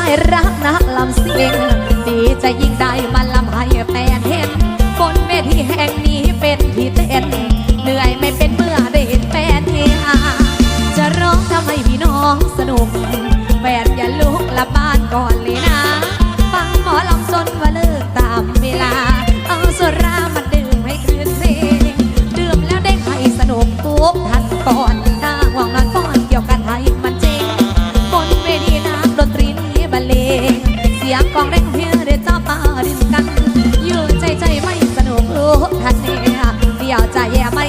ได้รักนักลำเสียงดีใจยิ่งได้มาลำให้แฟนเห็นบนเวทีแห่งนี้เป็นที่เต้นเหนื่อยไม่เป็นเมื่อได้เห็นแฟนเฮฮาจะร้องทำให้พี่น้องสนุกแฟนอย่าลุกละบบ้านก่อนเลย เสียงกลองเร่งเพียเดจ้าป่าดินกันยืนใจใจไม่สนุกรู้ทันเนี่ยเดียวใจแย่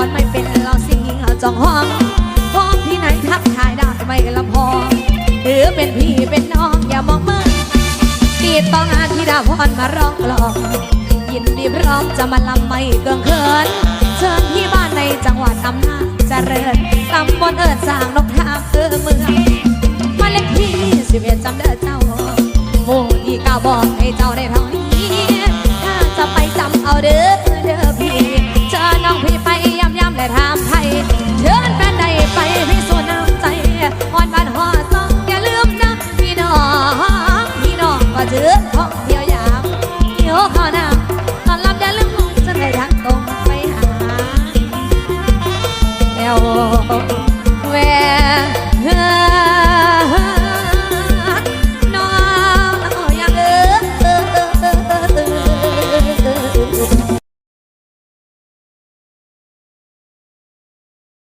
พี่ดาพรไม่เป็นเราสิ่งเอาจองห้องพร้อมที่ไหนทักทายได้ไม่ลำพองหรือเป็นพี่เป็นน้องอย่ามองเมื่อติดต้องงานที่ดาพรมาร้องกลองยินดีพร้อมจะมาลำไม่เกินเขินเชิญที่บ้านในจังหวัดอำนาจเจริญตำบลเอิญสร้างนกทามเออเมืองมาเลขที่สิบเอ็ดจำเด้อเจ้าหมู่ที่ก้าวบอกให้เจ้าได้ท oh, oh.